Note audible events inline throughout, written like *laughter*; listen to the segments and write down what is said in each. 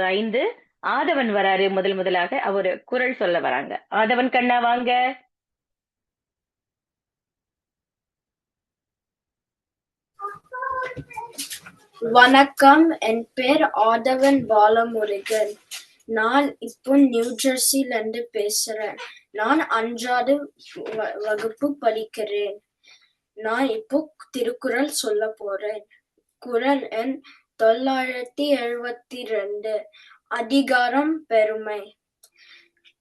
ஐந்து. ஆதவன் வராரு முதல் முதலாக. அவர் குரல் சொல்ல வராங்க. ஆதவன் கண்ணா வாங்க. வணக்கம். என் பேர் ஆதவன் பாலமுருகன். நான் இப்போ நியூ ஜெர்சில இருந்து பேசுறேன். நான் அஞ்சாவது வ- வகுப்பு படிக்கிறேன். நான் இப்போ திருக்குறள் சொல்ல போறேன். குரல் எண் தொள்ளாயிரத்தி எழுபத்தி ரெண்டு அதிகாரம் பெருமை.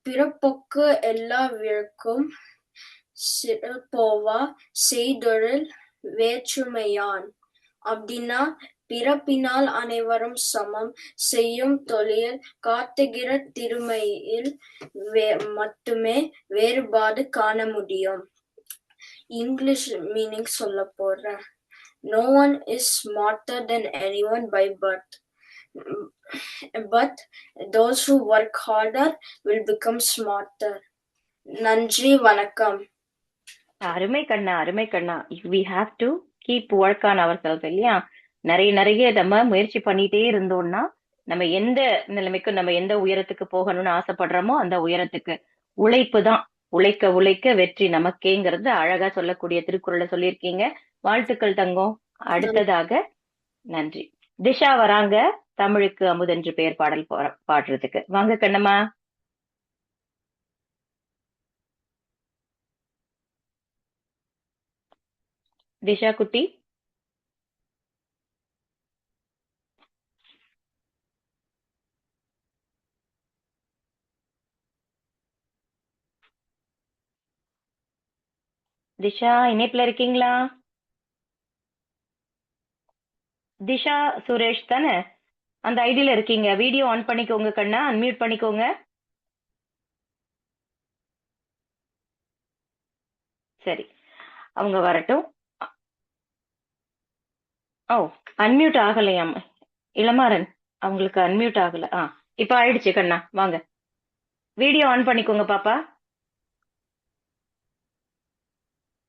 பிறப்புக்கு எல்லா விழுக்கும் சிறப்போவா செய்தொழில் வேற்றுமையான். அப்படின்னா பிறப்பினால் அனைவரும் சமம் செய்யும் தொழில் காத்துகிற திருமையில் வே- மட்டுமே வேறுபாடு காண முடியும். இங்கிலீஷ் மீனிங் சொல்ல போறேன். No one is smarter than anyone by birth. But those who work harder will become smarter. நன்றி வணக்கம். அருமை கண்ணா அருமை கண்ணா. We have to keep work on our self இல்லையா? நிறைய நிறைய நம்ம முயற்சி பண்ணிட்டே இருந்தோம்னா நம்ம எந்த நிலைமைக்கு நம்ம எந்த உயரத்துக்கு போகணும்னு ஆசைப்படுறோமோ அந்த உயரத்துக்கு உழைப்பு தான். உழைக்க உழைக்க வெற்றி நமக்கேங்கிறது அழகா சொல்லக்கூடிய திருக்குறளை சொல்லியிருக்கீங்க. வாழ்த்துக்கள் தங்கம். அடுத்ததாக நன்றி. திஷா வராங்க. தமிழுக்கு அமுதென்று பெயர் பாடல் பா- பாடுறதுக்கு. வாங்க கண்ணம்மா. திஷா குட்டி. திஷா இணைப்புல இருக்கீங்களா? திஷா சுரேஷ் தானே? அந்த ஐடியில இருக்கீங்க. வீடியோ ஆன் பண்ணிக்கோங்க கண்ணா. அன்மியூட் பண்ணிக்கோங்க. சரி. அவங்க வரட்டும். ஓ அன்மியூட் ஆகலையாம் இளமாறன் அவங்களுக்கு அன்மியூட் ஆகல. ஆ இப்ப ஆயிடுச்சு கண்ணா. வாங்க. வீடியோ ஆன் பண்ணிக்கோங்க பாப்பா.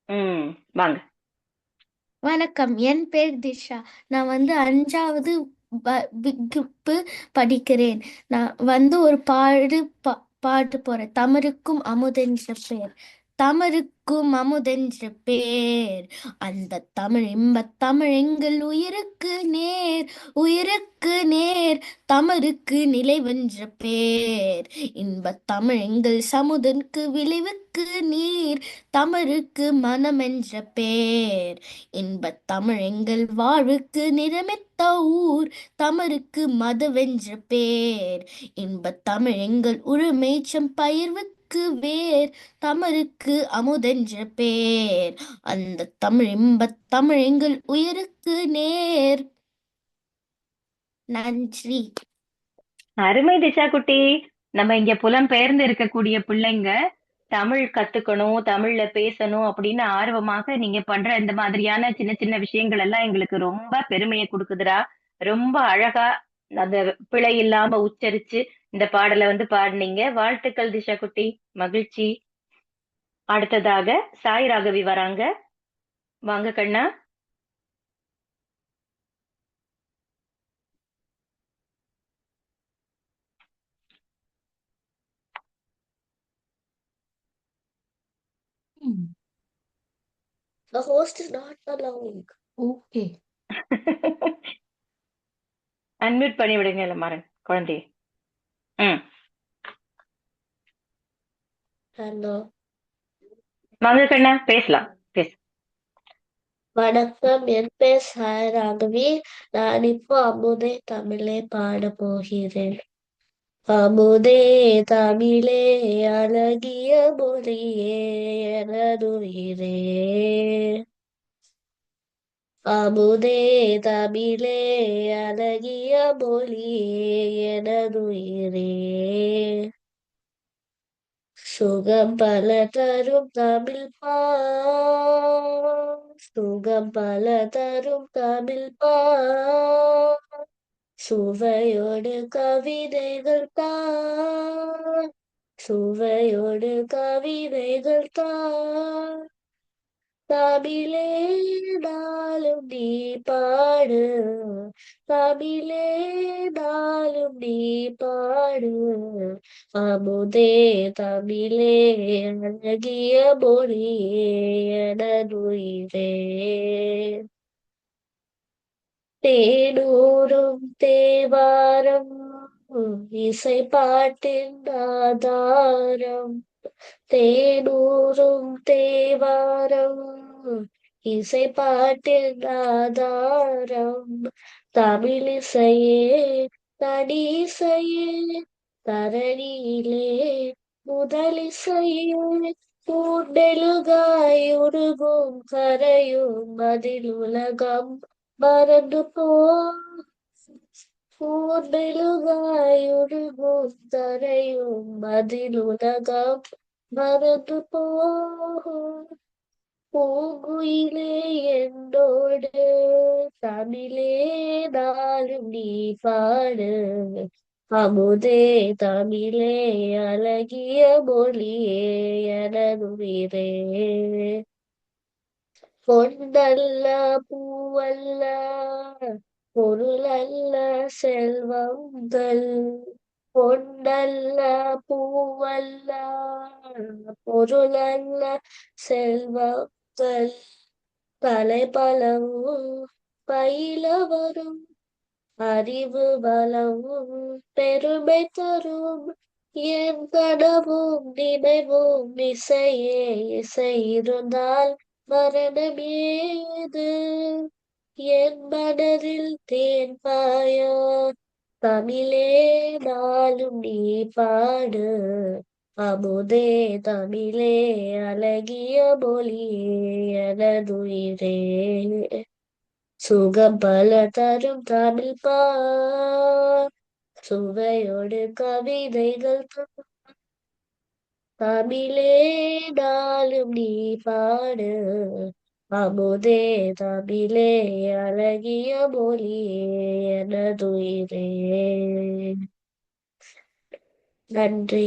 ம் வாங்க. வணக்கம். என் பேர் திஷா. நான் வந்து அஞ்சாவது வ- வகுப்பு படிக்கிறேன். நான் வந்து ஒரு பாடு பா பாட்டு போறேன். தமிழுக்கும் அமுதென்ற பெயர். தமிழுக்கும் அமுதென்ற பேர். அந்த தமிழ் இன்பத் தமிழ் எங்கள் உயிருக்கு நேர் உயிருக்கு நேர் தமிழுக்கு நிலைவென்ற பேர். இன்பத் தமிழ் எங்கள் சமுதனுக்கு விளைவுக்கு நீர் தமிழுக்கு மனமென்ற பேர். இன்பத் தமிழ் எங்கள் வாழ்வுக்கு நிறமித்த ஊர் தமிழுக்கு மதுவென்ற பேர். இன்பத் தமிழ் எங்கள் உரிமைச்சம் பயிர்வுக்கு வேர் தமிழுக்கு அமுதென்ற பேர். அந்த தமிழ் இன்பத் தமிழ் எங்கள் உயிருக்கு நேர். நன்றி. அருமை திஷா குட்டி நம்ம இங்க புலம் பெயர்ந்து இருக்கக்கூடிய பிள்ளைங்க தமிழ் கத்துக்கணும் தமிழ்ல பேசணும் அப்படின்னு ஆர்வமாக நீங்க பண்ற இந்த மாதிரியான சின்ன சின்ன விஷயங்கள் எல்லாம் எங்களுக்கு ரொம்ப பெருமையை கொடுக்குதுரா ரொம்ப அழகா அந்த பிழை இல்லாம உச்சரிச்சு இந்த பாடலை வந்து பாடுனீங்க. வாழ்த்துக்கள் திஷா குட்டி. மகிழ்ச்சி. அடுத்ததாக சாய் ராகவி வராங்க. வாங்க கண்ணா. The host is not allowing. Okay unmute *laughs* பண்ணி விடுங்க இளமாறன் குழந்தைய. ம் Hello. வாங்க கண்ணா பேசலாம் பேசு வணக்கம் என் பேர் சாய் ராகவி நான் இப்போ அமுதே தமிழே பாட போகிறேன் அமுதே தமிழே அழகிய மொழியே எனதுயிரே அமுதே தமிழே அழகிய மொழியே எனதுயிரே. சுகம் பல தரும் தமிழ் பா சுகம் பல தரும் தமிழ் பா. சுவையோடு கவிதைகள் தான் சுவையோடு கவிதைகள் தான் தமிழே நாளும் நீ பாடு தமிழே நாளும் நீ பாடு அமுதே தமிழே அழகிய மொழியே எனதுயிரே தேனூரும் தேவாரம் இசை பாட்டின் ஆதாரம் தேனூரும் தேவாரம் இசை பாட்டின் ஆதாரம் தமிழிசையே தனிசையே தரணியிலே முதலிசையே பூண்டெழுகாய் உருகும் கரையும் அதில் உலகம் மறந்து போ. பூண்டெழுகாய் உருகும் தரையும் அதில் உலகம் மறந்து போகும். பூங்குயிலே என்னோடு. தமிழே நாளும் நீ பாடு. அமுதே தமிழே அழகிய மொழியே எனதுயிரே பொன்னல்ல பூவல்ல பொருளல்ல செல்வங்கள் பொண்டல்ல பூவல்ல பொருளல்ல செல்வத்தல் கலை பலவும் பயில வரும் அறிவு பலவும் பெருமை தரும் என் கனவும் நினைவும் இசையே இசை இருந்தால் மரணம் ஏது என் மனதில் தேன் பாயா தமிழே நாளும் நீ பாடு. அமுதே தமிழே அழகிய மொழியே எனதுயிரே. சுகம் பல தரும் தமிழ் பா சுவையோடு கவிதைகள் தமிழே நாளும் நீ பாடு. அமுதே தமிழே அழகிய மொழியே எனதுயிரே. நன்றி.